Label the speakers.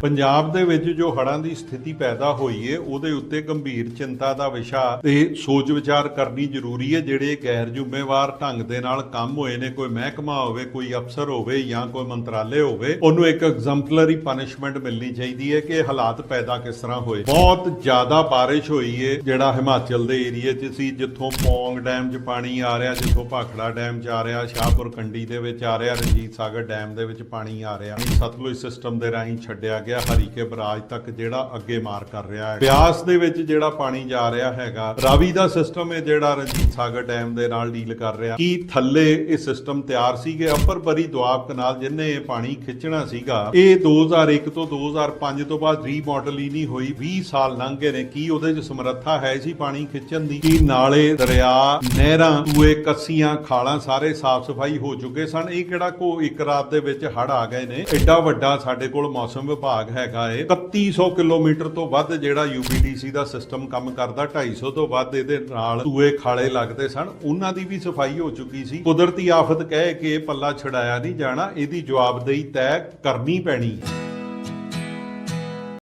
Speaker 1: ਪੰਜਾਬ ਦੇ ਵਿੱਚ ਜੋ ਹੜ੍ਹਾਂ ਦੀ ਸਥਿਤੀ ਪੈਦਾ ਹੋਈ ਏ, ਉਹਦੇ ਉੱਤੇ ਗੰਭੀਰ ਚਿੰਤਾ ਦਾ ਵਿਸ਼ਾ ਤੇ ਸੋਚ ਵਿਚਾਰ ਕਰਨੀ ਜ਼ਰੂਰੀ ਏ, ਜਿਹੜੇ ਗੈਰ ਜ਼ਿੰਮੇਵਾਰ ਢੰਗ ਦੇ ਨਾਲ ਕੰਮ ਹੋਏ ਨੇ, ਕੋਈ ਮਹਿਕਮਾ ਹੋਵੇ, ਕੋਈ ਅਫਸਰ ਹੋਵੇ ਜਾਂ ਕੋਈ ਮੰਤਰਾਲੇ ਹੋਵੇ, ਉਹਨੂੰ ਇੱਕ ਐਗਜ਼ੈਂਪਲਰੀ ਪਨਿਸ਼ਮੈਂਟ ਮਿਲਣੀ ਚਾਹੀਦੀ ਹੈ ਕਿ ਹਾਲਾਤ ਪੈਦਾ ਕਿਸ ਤਰ੍ਹਾਂ ਹੋਏ। ਬਹੁਤ ਜ਼ਿਆਦਾ ਬਾਰਿਸ਼ ਹੋਈ ਏ, ਜਿਹੜਾ ਹਿਮਾਚਲ ਦੇ ਏਰੀਏ 'ਚ ਸੀ, ਜਿੱਥੋਂ ਪੌਂਗ ਡੈਮ 'ਚ ਪਾਣੀ ਆ ਰਿਹਾ, ਜਿੱਥੋਂ ਭਾਖੜਾ ਡੈਮ 'ਚ ਆ ਰਿਹਾ, ਸ਼ਾਹਪੁਰ ਕੰਡੀ ਦੇ ਵਿੱਚ ਆ ਰਿਹਾ, ਰਣਜੀਤ ਸਾਗਰ ਡੈਮ ਦੇ ਵਿੱਚ ਪਾਣੀ ਆ ਰਿਹਾ। ਸਤਲੁਜ ਸਿਸਟਮ ਦੇ ਰਾਹੀਂ ਛੱਡਿਆ ਗਿਆ ਹਰੀਕੇ ਬਰਾਜ ਤੱਕ ਜਿਹੜਾ ਅੱਗੇ ਮਾਰ ਕਰ ਰਿਹਾ ਹੈ। ਬਿਆਸ ਦੇ ਵਿੱਚ ਜਿਹੜਾ ਪਾਣੀ ਜਾ ਰਿਹਾ ਹੈਗਾ, ਰਾਵੀ ਦਾ ਸਿਸਟਮ ਹੈ ਜਿਹੜਾ ਰਣਜੀਤ ਸਾਗਰ ਡੈਮ ਦੇ ਨਾਲ ਡੀਲ ਕਰ ਰਿਹਾ। ਕੀ ਥੱਲੇ ਇਹ ਸਿਸਟਮ ਤਿਆਰ ਸੀਗੇ? ਅੱਪਰ ਬਰੀ ਦੁਆਬ ਕਨਾਲ ਜਿੰਨੇ ਇਹ ਪਾਣੀ ਖਿੱਚਣਾ ਸੀਗਾ, ਇਹ 2001 ਤੋਂ 2005 ਤੋਂ ਬਾਅਦ ਰੀਮਾਡਲ ਹੀ ਨਹੀਂ ਹੋਈ। 20 ਸਾਲ ਲੰਘ ਗਏ ਨੇ। ਕੀ ਉਹਦੇ 'ਚ ਸਮਰੱਥਾ ਹੈ ਸੀ ਪਾਣੀ ਖਿੱਚਣ ਦੀ? ਕੀ ਨਾਲੇ ਦਰਿਆ, ਨਹਿਰਾਂ ਕੂਏ ਕੱਸੀਆਂ, ਖਾਲਾਂ ਸਾਰੇ ਸਾਫ਼ ਸਫ਼ਾਈ ਹੋ ਚੁੱਕੇ ਸਨ? ਇਹ ਕਿਹੜਾ ਕੋ ਇੱਕ ਰਾਤ ਦੇ ਵਿੱਚ ਹੜ ਆ ਗਏ ਨੇ? ਐਡਾ ਵੱਡਾ ਸਾਡੇ ਕੋਲ ਮੌਸਮ ਵਿਭਾਗ ਹੈਗਾ ਏ। 3100 ਕਿਲੋਮੀਟਰ ਤੋਂ ਵੱਧ ਜਿਹੜਾ ਯੂਪੀਡੀਸੀ ਦਾ ਸਿਸਟਮ ਕੰਮ ਕਰਦਾ 250 ਤੋਂ ਵੱਧ ਇਹਦੇ ਨਾਲ ਕੂਏ ਖਾਲੇ ਲੱਗਦੇ ਸਨ। ਉਹਨਾਂ ਦੀ ਵੀ ਸਫ਼ਾਈ ਹੋ ਚੁੱਕੀ ਸੀ। ਕੁਦਰਤੀ ਆਫਤ ਕਹਿ ਕੇ ਇਹ ਪੱਲਾ ਛਡਾਇਆ ਨਹੀਂ ਜਾਣਾ। ਇਹਦੀ ਜਵਾਬਦੇਹੀ ਤੈਅ ਕਰਨੀ ਪੈਣੀ। ਹੈ